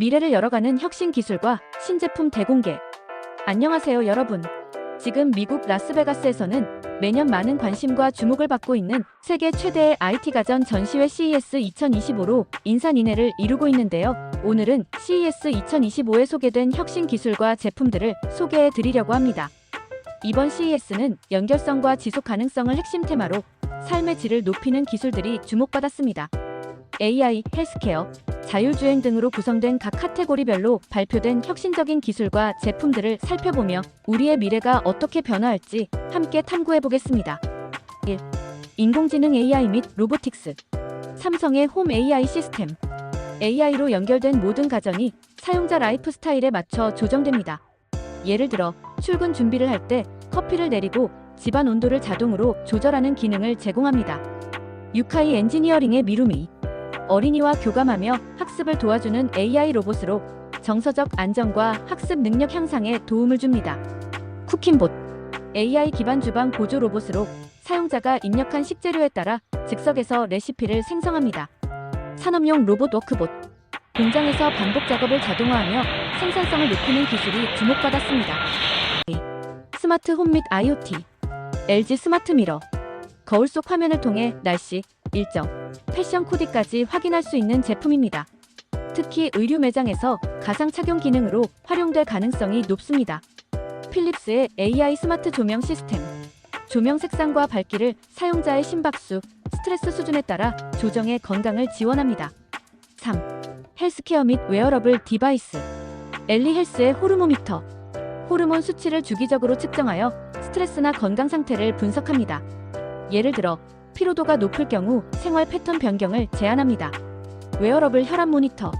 미래를 열어가는 혁신 기술과 신제품 대공개. 안녕하세요, 여러분. 지금 미국 라스베가스에서는 매년 많은 관심과 주목을 받고 있는 세계 최대의 IT 가전 전시회 CES 2025로 인산인해를 이루고 있는데요. 오늘은 CES 2025에 소개된 혁신 기술과 제품들을 소개해 드리려고 합니다. 이번 CES는 연결성과 지속 가능성을 핵심 테마로 삶의 질을 높이는 기술들이 주목받았습니다. AI, 헬스케어, 자율주행 등으로 구성된 각 카테고리별로 발표된 혁신적인 기술과 제품들을 살펴보며 우리의 미래가 어떻게 변화할지 함께 탐구해 보겠습니다. 1. 인공지능 AI 및 로보틱스. 삼성의 홈 AI 시스템. AI로 연결된 모든 가전이 사용자 라이프 스타일에 맞춰 조정됩니다. 예를 들어 출근 준비를 할 때 커피를 내리고 집안 온도를 자동으로 조절하는 기능을 제공합니다. 유카이 엔지니어링의 미루미. 어린이와 교감하며 학습을 도와주는 AI 로봇으로 정서적 안정과 학습 능력 향상에 도움을 줍니다. 쿠킹봇. AI 기반 주방 보조 로봇으로 사용자가 입력한 식재료에 따라 즉석에서 레시피를 생성합니다. 산업용 로봇 워크봇. 공장에서 반복 작업을 자동화하며 생산성을 높이는 기술이 주목받았습니다. 스마트 홈 및 IoT. LG 스마트 미러. 거울 속 화면을 통해 날씨, 일정, 패션 코디까지 확인할 수 있는 제품입니다. 특히 의류 매장에서 가상 착용 기능으로 활용될 가능성이 높습니다. 필립스의 AI 스마트 조명 시스템. 조명 색상과 밝기를 사용자의 심박수, 스트레스 수준에 따라 조정해 건강을 지원합니다. 3. 헬스케어 및 웨어러블 디바이스. 엘리 헬스의 호르모미터. 호르몬 수치를 주기적으로 측정하여 스트레스나 건강 상태를 분석합니다. 예를 들어 피로도가 높을 경우 생활 패턴 변경을 제한합니다. 웨어러블 혈압 모니터.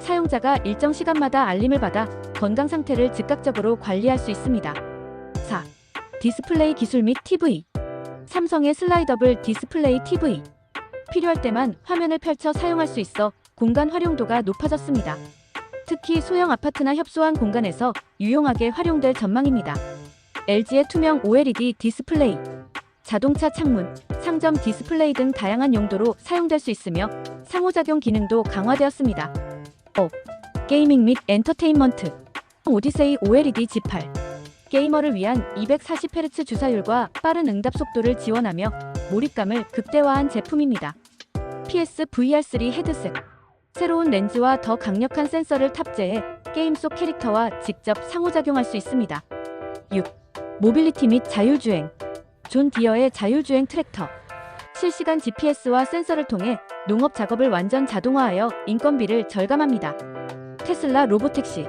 사용자가 일정 시간마다 알림을 받아 건강 상태를 즉각적으로 관리할 수 있습니다. 4. 디스플레이 기술 및 TV. 삼성의 슬라이더블 디스플레이 TV. 필요할 때만 화면을 펼쳐 사용할 수 있어 공간 활용도가 높아졌습니다. 특히 소형 아파트나 협소한 공간에서 유용하게 활용될 전망입니다. LG의 투명 OLED 디스플레이. 자동차 창문, 상점 디스플레이 등 다양한 용도로 사용될 수 있으며 상호작용 기능도 강화되었습니다. 5. 게이밍 및 엔터테인먼트 오디세이 OLED G8 게이머를 위한 240Hz 주사율과 빠른 응답 속도를 지원하며 몰입감을 극대화한 제품입니다. PS VR3 헤드셋 새로운 렌즈와 더 강력한 센서를 탑재해 게임 속 캐릭터와 직접 상호작용할 수 있습니다. 6. 모빌리티 및 자율주행 존 디어의 자율주행 트랙터. 실시간 GPS와 센서를 통해 농업 작업을 완전 자동화하여 인건비를 절감합니다. 테슬라 로보택시.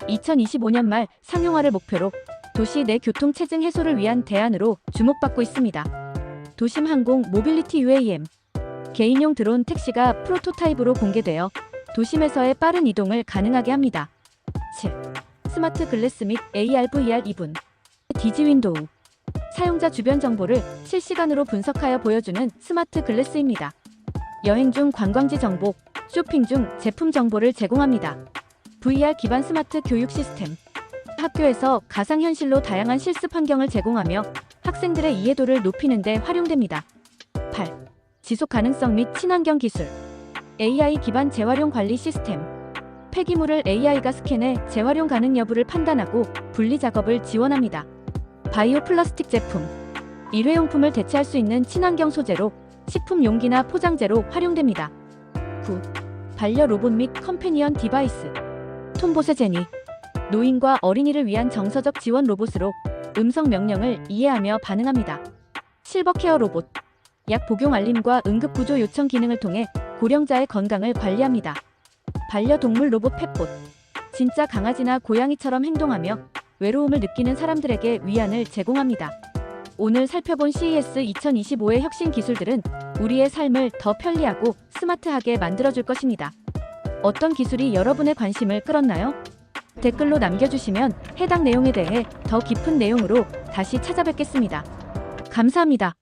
2025년 말 상용화를 목표로 도시 내 교통 체증 해소를 위한 대안으로 주목받고 있습니다. 도심 항공 모빌리티 UAM. 개인용 드론 택시가 프로토타입으로 공개되어 도심에서의 빠른 이동을 가능하게 합니다. 7. 스마트 글래스 및 AR VR 2분. 디지 윈도우. 사용자 주변 정보를 실시간으로 분석하여 보여주는 스마트 글래스입니다. 여행 중 관광지 정보, 쇼핑 중 제품 정보를 제공합니다. VR 기반 스마트 교육 시스템. 학교에서 가상현실로 다양한 실습 환경을 제공하며 학생들의 이해도를 높이는 데 활용됩니다. 8. 지속 가능성 및 친환경 기술. AI 기반 재활용 관리 시스템. 폐기물을 AI가 스캔해 재활용 가능 여부를 판단하고 분리 작업을 지원합니다. 바이오 플라스틱 제품. 일회용품을 대체할 수 있는 친환경 소재로 식품 용기나 포장재로 활용됩니다. 9. 반려 로봇 및 컴패니언 디바이스. 톰보세 제니. 노인과 어린이를 위한 정서적 지원 로봇으로 음성 명령을 이해하며 반응합니다. 실버케어 로봇. 약 복용 알림과 응급구조 요청 기능을 통해 고령자의 건강을 관리합니다. 반려동물 로봇 펫봇. 진짜 강아지나 고양이처럼 행동하며 외로움을 느끼는 사람들에게 위안을 제공합니다. 오늘 살펴본 CES 2025의 혁신 기술들은 우리의 삶을 더 편리하고 스마트하게 만들어줄 것입니다. 어떤 기술이 여러분의 관심을 끌었나요? 댓글로 남겨주시면 해당 내용에 대해 더 깊은 내용으로 다시 찾아뵙겠습니다. 감사합니다.